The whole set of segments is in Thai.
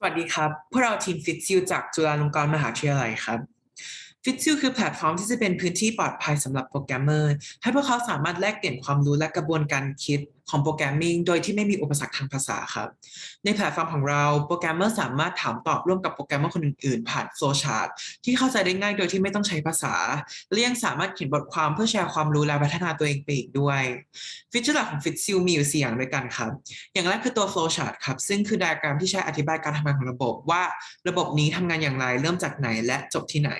สวัสดีครับ พวกเราทีมฟิตซิลจากจุฬาลงกรณ์มหาวิทยาลัยครับฟิตซิลคือแพลตฟอร์มที่จะเป็นพื้นที่ปลอดภัยสำหรับโปรแกรมเมอร์ ให้พวกเขาสามารถแลกเปลี่ยนความรู้และกระบวนการคิด ของโปรแกรมมิ่งโดยที่ไม่มีอุปสรรคทางภาษาครับ ในแพลตฟอร์มของเราโปรแกรมเมอร์สามารถถามตอบร่วมกับโปรแกรมเมอร์คนอื่นๆ ผ่านโฟล์ชาร์ตที่เข้าใจได้ง่ายโดยที่ไม่ต้องใช้ภาษาและยังสามารถเขียนบทความเพื่อแชร์ความรู้และพัฒนาตัวเองไปอีกด้วย ฟีเจอร์หลักของฟิตซิลมีอยู่สี่อย่างด้วยกันครับ อย่างแรกคือตัว flow chart ครับซึ่งคือไดอะแกรมที่ใช้อธิบายการทำงานของระบบว่าระบบนี้ทำงานอย่างไรเริ่มจากไหนและจบที่ไหน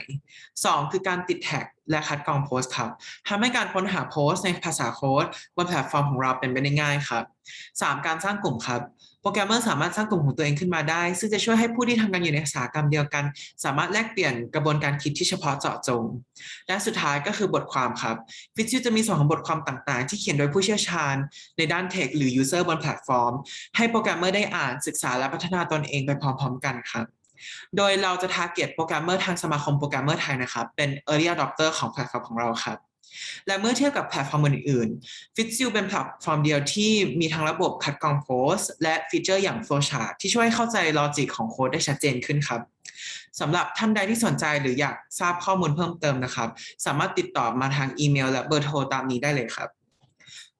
2 คือการติดแท็ก และคัดกรองโพสต์ครับทำให้การค้นหาโพสต์ในภาษาโค้ดบนแพลตฟอร์มของเราเป็นไปได้ง่ายครับ 3 การสร้างกลุ่มครับ โปรแกรมเมอร์สามารถสร้างกลุ่มของตัวเองขึ้นมาได้ ซึ่งจะช่วยให้ผู้ที่ทำงานอยู่ในอุตสาหกรรมเดียวกัน สามารถแลกเปลี่ยนกระบวนการคิดที่เฉพาะเจาะจง และสุดท้ายก็คือบทความครับฟิตซิจะมีส่วนของบทความต่างๆ ที่เขียนโดยผู้เชี่ยวชาญ ในด้านเทคหรือยูเซอร์บนแพลตฟอร์ม ให้โปรแกรมเมอร์ได้อ่านศึกษาและพัฒนาตนเองไปพร้อมๆ กันครับ โดยเราจะทาร์เก็ตโปรแกรมเมอร์ทางสมาคมโปรแกรมเมอร์ไทยนะครับ เป็น Early Adopter ของแพลตฟอร์มของเราครับและเมื่อเทียบกับแพลตฟอร์มอื่นๆ f i t z i l เป็นแพลตฟอร์มเดียวที่มีทั้งระบบคัดกรองโพสต์และฟีเจอร์อย่าง Flowchart ที่ช่วยให้เข้าใจลอจิกของโค้ดได้ชัดเจนขึ้นครับสำหรับท่านใดที่สนใจหรืออยากทราบข้อมูลเพิ่มเติมนะครับ สามารถติดต่อมาทางอีเมลและเบอร์โทรตามนี้ได้เลยครับ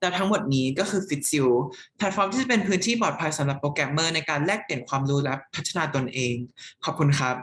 และทั้งหมดนี้ก็คือ f i t z i l แพลตฟอร์มที่จะเป็นพื้นที่ปลอดภัยสำหรับโปรแกรมเมอร์ในการแลกเปลี่ยนความรู้และพัฒนาตนเอง ขอบคุณครับ